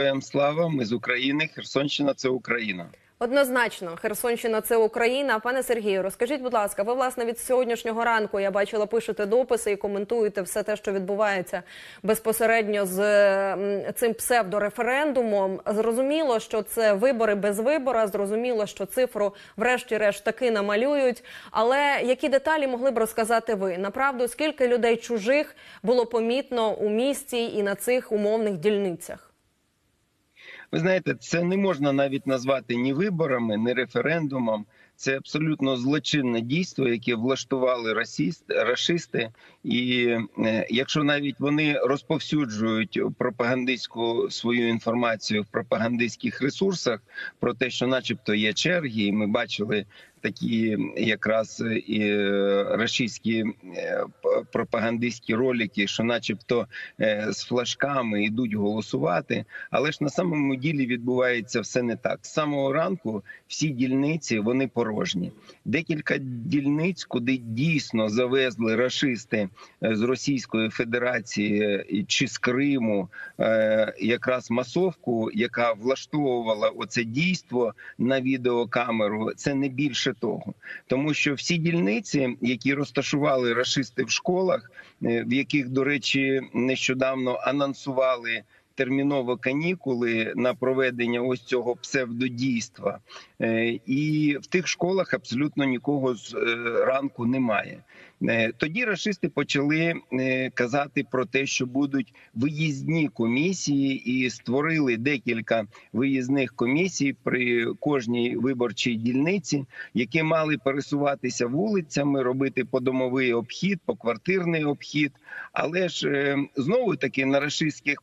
Героям слава, ми з України. Херсонщина це Україна. Однозначно, Херсонщина це Україна. Пане Сергію, розкажіть, будь ласка, ви власне від сьогоднішнього ранку я бачила, пишете дописи і коментуєте все те, що відбувається безпосередньо з цим псевдореферендумом. Зрозуміло, що це вибори без вибора. Зрозуміло, що цифру, врешті-решт, таки намалюють. Але які деталі могли б розказати ви? Направду, скільки людей чужих було помітно у місті і на цих умовних дільницях? Ви знаєте, це не можна навіть назвати ні виборами, ні референдумом. Це абсолютно злочинне дійство, яке влаштували расіст, расисти. І е, якщо навіть вони розповсюджують пропагандистську свою інформацію в пропагандистських ресурсах про те, що, начебто, є черги, і ми бачили такі якраз і е, рашистські е, п- пропагандистські ролики, що, начебто, е, з флажками йдуть голосувати. Але ж на самому ділі відбувається все не так. З самого ранку всі дільниці вони порожні. Декілька дільниць, куди дійсно завезли рашисти е, з Російської Федерації е, чи з Криму, е, якраз масовку, яка влаштовувала оце дійство на відеокамеру. Це не більше того, тому що всі дільниці, які розташували рашисти в школах, е, в яких, до речі, нещодавно анонсували терміново канікули на проведення ось цього псевдодійства, Е, і в тих школах абсолютно нікого з е, ранку немає. Е, Тоді рашисти почали казати про те, що будуть виїзні комісії, і створили декілька виїзних комісій при кожній виборчій дільниці, які мали пересуватися вулицями, робити подомовий обхід, поквартирний обхід. Але ж знову таки на рашистських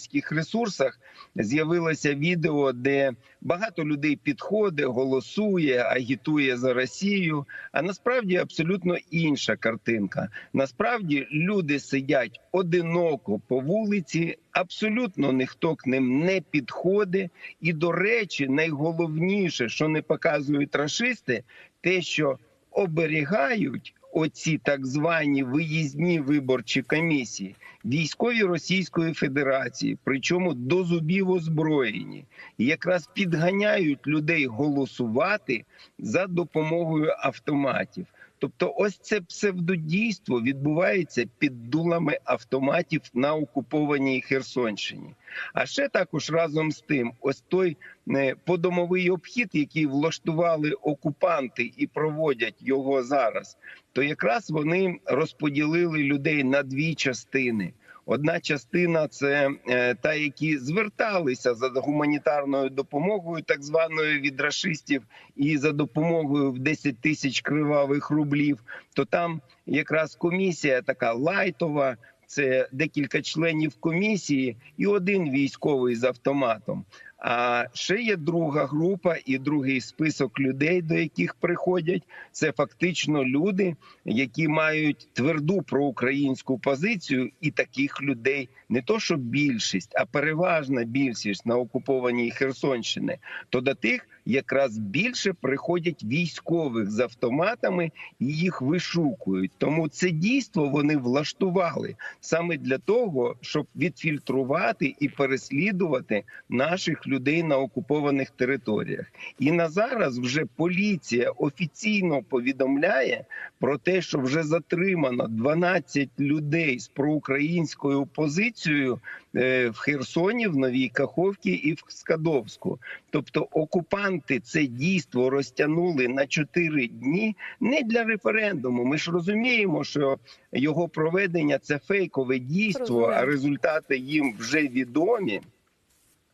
пропагандистських ресурсах з'явилося відео, де багато людей підходить, голосує, агітує за Росію. А насправді абсолютно інша картинка. Насправді люди сидять одиноко по вулиці. Абсолютно ніхто к ним не підходить. І, до речі, найголовніше, що не показують рашисти, те, що оберігають оці так звані виїзні виборчі комісії, військові Російської Федерації, причому до зубів озброєні, якраз підганяють людей голосувати за допомогою автоматів. Тобто, ось це псевдодійство відбувається під дулами автоматів на окупованій Херсонщині. А ще також разом з тим, ось той е, подомовий обхід, який влаштували окупанти і проводять його зараз, то якраз вони розподілили людей на дві частини. Одна частина це е, та, які зверталися за гуманітарною допомогою, так званою від рашистів, і за допомогою в 10 тисяч кривавих рублів. То там якраз комісія така лайтова. Це декілька членів комісії і один військовий з автоматом. А ще є друга група і другий список людей, до яких приходять. Це фактично люди, які мають тверду проукраїнську позицію, і таких людей не то, що більшість, а переважна більшість на окупованій Херсонщини. То до тих якраз більше приходять військових з автоматами і їх вишукують. Тому це дійство вони влаштували саме для того, щоб відфільтрувати і переслідувати наших людей на окупованих територіях. І на зараз вже поліція офіційно повідомляє про те, що вже затримано 12 людей з проукраїнською позицією в Херсоні, в Новій Каховці і в Скадовську. Тобто окупанти це дійство розтягнули на 4 дні не для референдуму. Ми ж розуміємо, що його проведення це фейкове дійство, а результати їм вже відомі.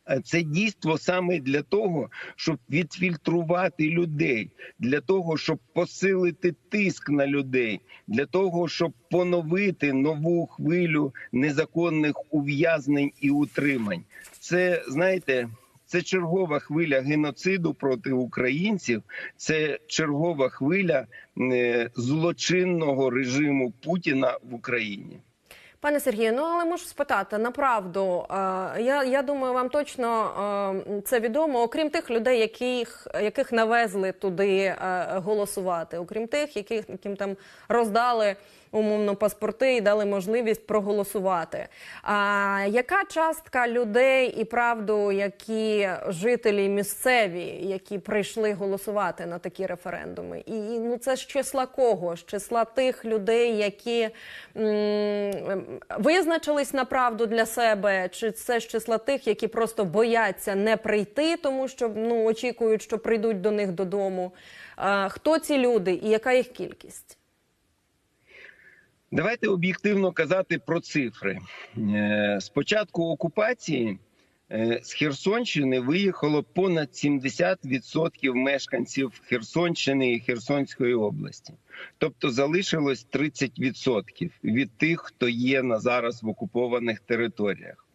Е, Це дійство саме для того, щоб відфільтрувати людей, для того, щоб посилити тиск на людей, для того, щоб поновити нову хвилю незаконних ув'язнень і утримань. Це знаєте. Це чергова хвиля геноциду проти українців. Це чергова хвиля е, злочинного режиму Путіна в Україні. Пане Сергію, ну але можу спитати направду. е, Я, я думаю, вам точно е, це відомо, окрім тих людей, яких, яких навезли туди е, голосувати, окрім тих, яких яким там роздали умовно паспорти і дали можливість проголосувати. А яка частка людей і правду, які жителі місцеві, які прийшли голосувати на такі референдуми? І ну це з числа кого? З числа тих людей, які м, визначились на правду для себе, чи це з числа тих, які просто бояться не прийти, тому що ну очікують, що прийдуть до них додому. Хто ці люди і яка їх кількість? Давайте об'єктивно казати про цифри. Е, З початку окупації е, з Херсонщини виїхало понад 70% мешканців Херсонщини і Херсонської області. Тобто залишилось 30% від тих, хто є на зараз в окупованих територіях.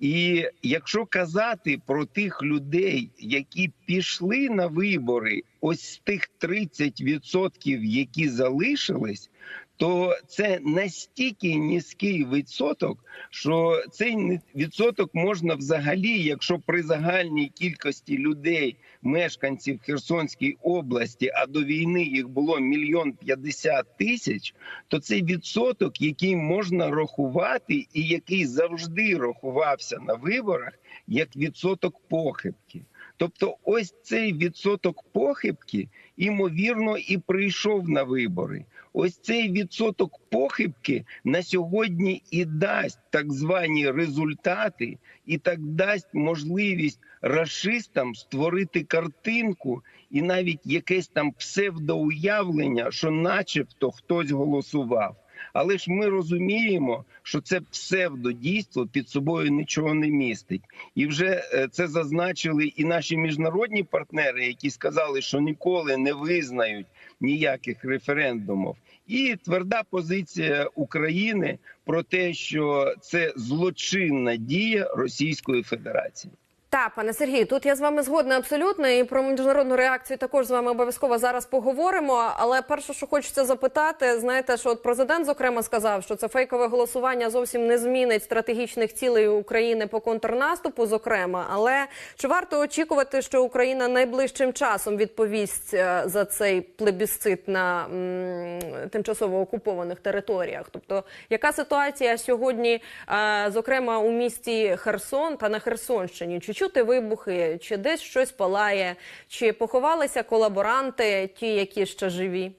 І якщо казати про тих людей, які пішли на вибори, ось з тих 30%, які залишились, то це настільки низький відсоток, що цей відсоток можна взагалі, якщо при загальній кількості людей, мешканців Херсонської області, а до війни їх було мільйон п'ятдесят тисяч, то цей відсоток, який можна рахувати, і який завжди рахувався на виборах, як відсоток похибки. Тобто, ось цей відсоток похибки, імовірно, і прийшов на вибори. Ось цей відсоток похибки на сьогодні і дасть так звані результати, і так дасть можливість расистам створити картинку і навіть якесь там псевдоуявлення, що, начебто, хтось голосував. Але ж ми розуміємо, що це псевдодійство під собою нічого не містить, і вже е, це зазначили і наші міжнародні партнери, які сказали, що ніколи не визнають ніяких референдумів. І тверда позиція України про те, що це злочинна дія Російської Федерації. Так, пане Сергію, тут я з вами згодна абсолютно, і про міжнародну реакцію також з вами обов'язково зараз поговоримо. Але перше, що хочеться запитати, знаєте, що от президент зокрема сказав, що це фейкове голосування зовсім не змінить стратегічних цілей України по контрнаступу, зокрема. Але чи варто очікувати, що Україна найближчим часом відповість е, за цей плебісцит на м, тимчасово окупованих територіях? Тобто, яка ситуація сьогодні, е, зокрема у місті Херсон та на Херсонщині? Чи чути вибухи, чи десь щось палає, чи поховалися колаборанти, ті, які ще живі?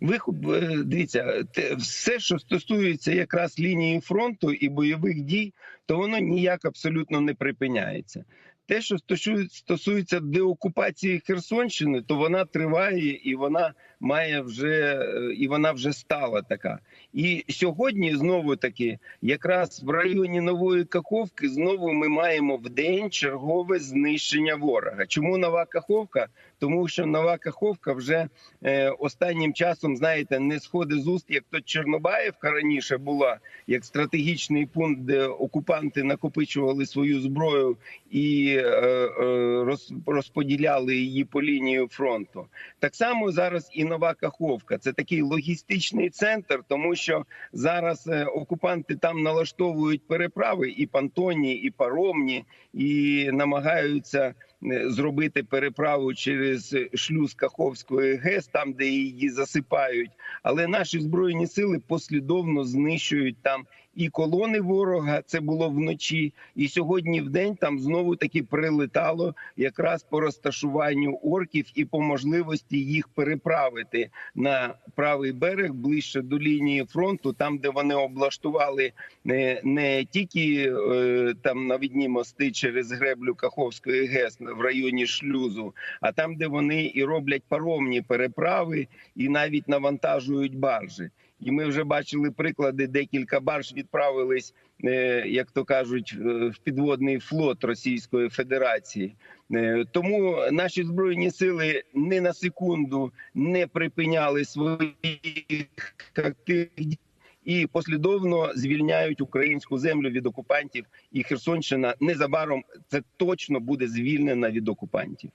Ви е, дивіться, те, все, що стосується якраз лінії фронту і бойових дій, то воно ніяк абсолютно не припиняється. Те, що стосує- стосується деокупації Херсонщини, то вона триває і вона має вже е, і вона вже стала така. І сьогодні знову таки, якраз в районі нової Каховки, знову ми маємо в день чергове знищення ворога. Чому нова Каховка? Тому що нова Каховка вже е, останнім часом, знаєте, не сходить з уст, як то Чорнобаївка раніше була як стратегічний пункт, де окупанти накопичували свою зброю і е, е, роз, розподіляли її по лінії фронту. Так само зараз і нова Каховка. Це такий логістичний центр, тому що зараз окупанти там налаштовують переправи і понтонні, і паромні, і намагаються зробити переправу через шлюз Каховської ГЕС, там де її засипають. Але наші збройні сили послідовно знищують там і колони ворога. Це було вночі, і сьогодні в день там знову таки прилетало якраз по розташуванню орків і по можливості їх переправити на правий берег ближче до лінії фронту, там де вони облаштували не, не тільки е, там навідні мости через греблю Каховської ГЕС в районі шлюзу, а там, де вони і роблять паромні переправи, і навіть навантажують баржі. І ми вже бачили приклади, декілька барж відправились, е, як то кажуть, е, в підводний флот Російської Федерації. Е, Тому наші збройні сили ні на секунду не припиняли своїх активних дій і послідовно звільняють українську землю від окупантів. І Херсонщина незабаром це точно буде звільнена від окупантів.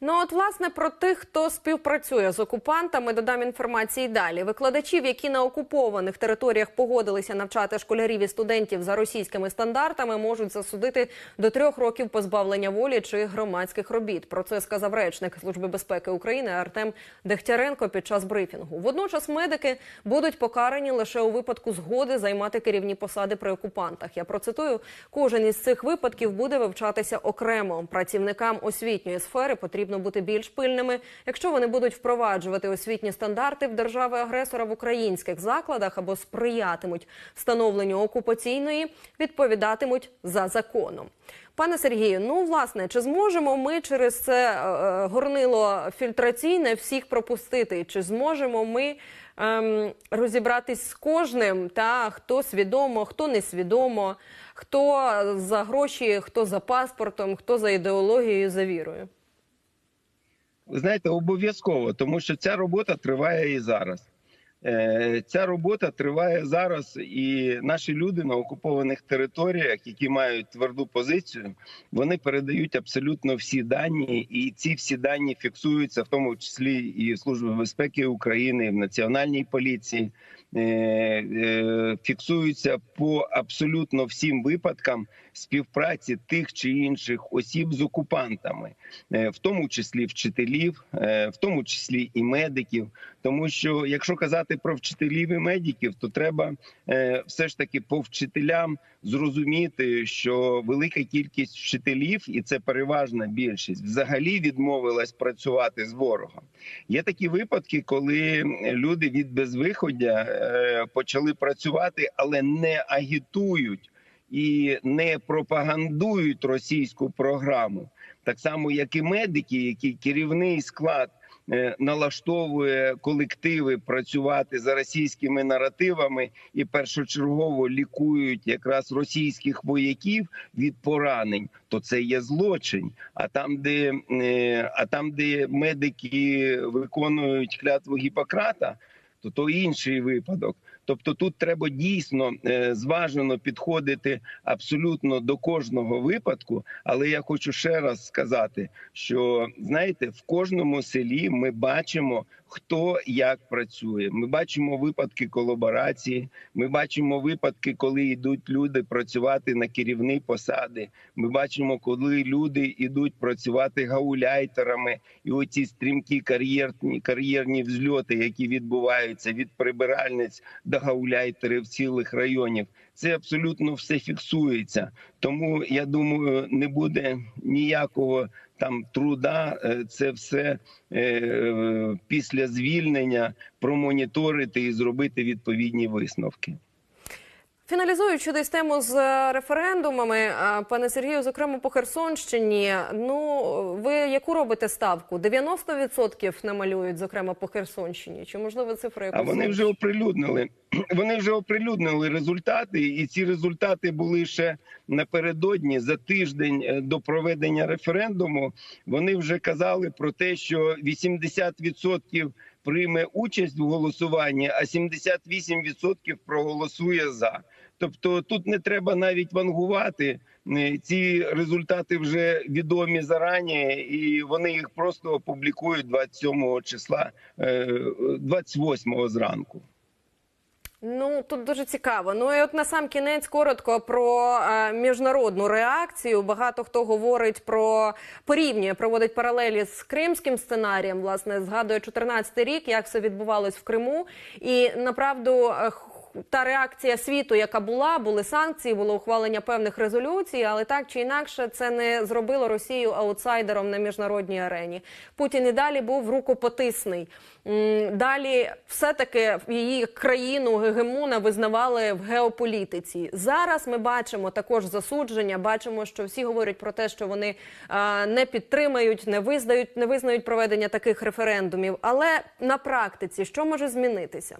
Ну от власне про тих, хто співпрацює з окупантами, додам інформації далі. Викладачів, які на окупованих територіях погодилися навчати школярів і студентів за російськими стандартами, можуть засудити до трьох років позбавлення волі чи громадських робіт. Про це сказав речник Служби безпеки України Артем Дегтяренко під час брифінгу. Водночас медики будуть покарані лише у випадку згоди займати керівні посади при окупантах. Я процитую: кожен із цих випадків буде вивчатися окремо. Працівникам освітньої сфери потрібно бути більш пильними, якщо вони будуть впроваджувати освітні стандарти в держави-агресора в українських закладах або сприятимуть встановленню окупаційної, відповідатимуть за законом. Пане Сергію, ну власне, чи зможемо ми через це е, е, горнило фільтраційне всіх пропустити? Чи зможемо ми ем, розібратись з кожним, та хто свідомо, хто несвідомо, хто за гроші, хто за паспортом, хто за ідеологією, за вірою? Знаєте, обов'язково, тому що ця робота триває і зараз. Е, Ця робота триває зараз, і наші люди на окупованих територіях, які мають тверду позицію, вони передають абсолютно всі дані, і ці всі дані фіксуються, в тому числі і в Службі безпеки України, і в Національній поліції. Е, е, Фіксуються по абсолютно всім випадкам співпраці тих чи інших осіб з окупантами, е, в тому числі вчителів, е, в тому числі і медиків. Тому що якщо казати про вчителів і медиків, то треба е, все ж таки по вчителям зрозуміти, що велика кількість вчителів, і це переважна більшість, взагалі відмовилась працювати з ворогом. Є такі випадки, коли люди від безвиходя почали працювати, але не агітують і не пропагандують російську програму, так само як і медики, які керівний склад е, налаштовує колективи працювати за російськими наративами і першочергово лікують якраз російських вояків від поранень, то це є злочин. А там, де е, а там, де медики виконують клятву Гіппократа, то то інший випадок. Тобто тут треба дійсно е, зважено підходити абсолютно до кожного випадку. Але я хочу ще раз сказати, що знаєте, в кожному селі ми бачимо, хто як працює. Ми бачимо випадки колаборації. Ми бачимо випадки, коли йдуть люди працювати на керівні посади. Ми бачимо, коли люди йдуть працювати гауляйтерами, і оці стрімкі кар'єрні кар'єрні взльоти, які відбуваються від прибиральниць до гауляйтерів цілих районів. Це абсолютно все фіксується. Тому я думаю, не буде ніякого там труда. е, Це все е, після звільнення промоніторити і зробити відповідні висновки. Фіналізуючи десь тему з е, референдумами, е, пане Сергію, зокрема по Херсонщині. Ну ви яку робите ставку? 90% намалюють, зокрема по Херсонщині. Чи можливо якусь? А вони вже оприлюднили. Вони вже оприлюднили результати, і ці результати були ще напередодні за тиждень е, до проведення референдуму. Вони вже казали про те, що 80% прийме участь в голосуванні, а 78% проголосує за. Тобто тут не треба навіть вангувати. Е, Ці результати вже відомі зарані, і вони їх просто опублікують 27 числа, е, 28 зранку. Ну тут дуже цікаво. Ну і от на сам кінець коротко про е, міжнародну реакцію. Багато хто говорить про порівнює, проводить паралелі з кримським сценарієм. Власне, згадує 14 рік, як все відбувалось в Криму, і направду. Та реакція світу, яка була, були санкції, було ухвалення певних резолюцій, але так чи інакше це не зробило Росію аутсайдером на міжнародній арені. Путін і далі був рукопотисний. Далі все-таки її країну гегемона визнавали в геополітиці. Зараз ми бачимо також засудження. Бачимо, що всі говорять про те, що вони не підтримають, не визнають, не визнають проведення таких референдумів. Але на практиці що може змінитися?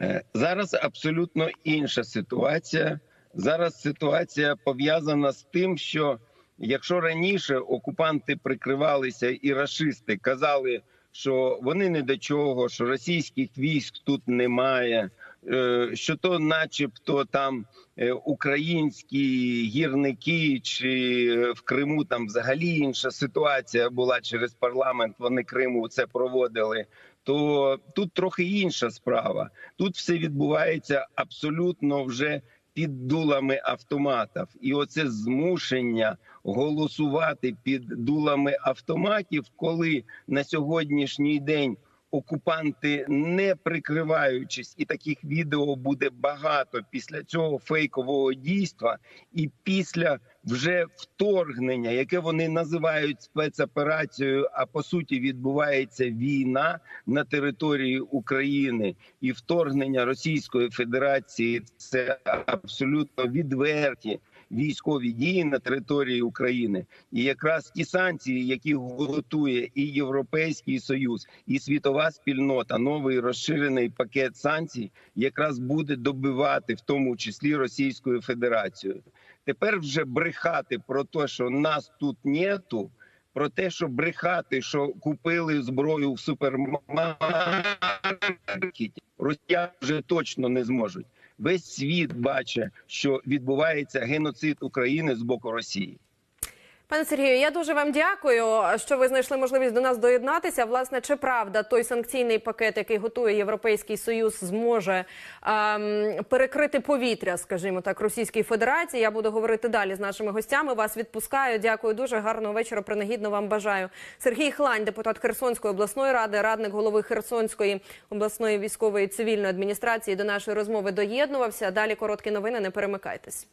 Е, Зараз абсолютно інша ситуація. Зараз ситуація пов'язана з тим, що якщо раніше окупанти прикривалися і рашисти казали, що вони не до чого, що російських військ тут немає, е, що то, начебто, там е, українські гірники, чи в Криму там взагалі інша ситуація була через парламент. Вони Криму це проводили. То тут трохи інша справа. Тут все відбувається абсолютно вже під дулами автоматів, і оце змушення голосувати під дулами автоматів, коли на сьогоднішній день окупанти не прикриваючись, і таких відео буде багато після цього фейкового дійства, і після вже вторгнення, яке вони називають спецоперацією, а по суті відбувається війна на території України. І вторгнення Російської Федерації це абсолютно відверті військові дії на території України, і якраз ті санкції, які готує і Європейський Союз, і світова спільнота, новий розширений пакет санкцій, якраз буде добивати в тому числі Російською Федерацією. Тепер вже брехати про те, що нас тут нету. Про те, що брехати, що купили зброю в супермаркеті, росіяни вже точно не зможуть. Весь світ бачить, що відбувається геноцид України з боку Росії. Пане Сергію, я дуже вам дякую, що ви знайшли можливість до нас доєднатися. Власне, чи правда той санкційний пакет, який готує Європейський Союз, зможе ем, перекрити повітря, скажімо так, Російській Федерації? Я буду говорити далі з нашими гостями. Вас відпускаю. Дякую дуже гарного вечора. Принагідно вам бажаю. Сергій Хлань, депутат Херсонської обласної ради, радник голови Херсонської обласної військової цивільної адміністрації, до нашої розмови доєднувався. Далі короткі новини. Не перемикайтесь.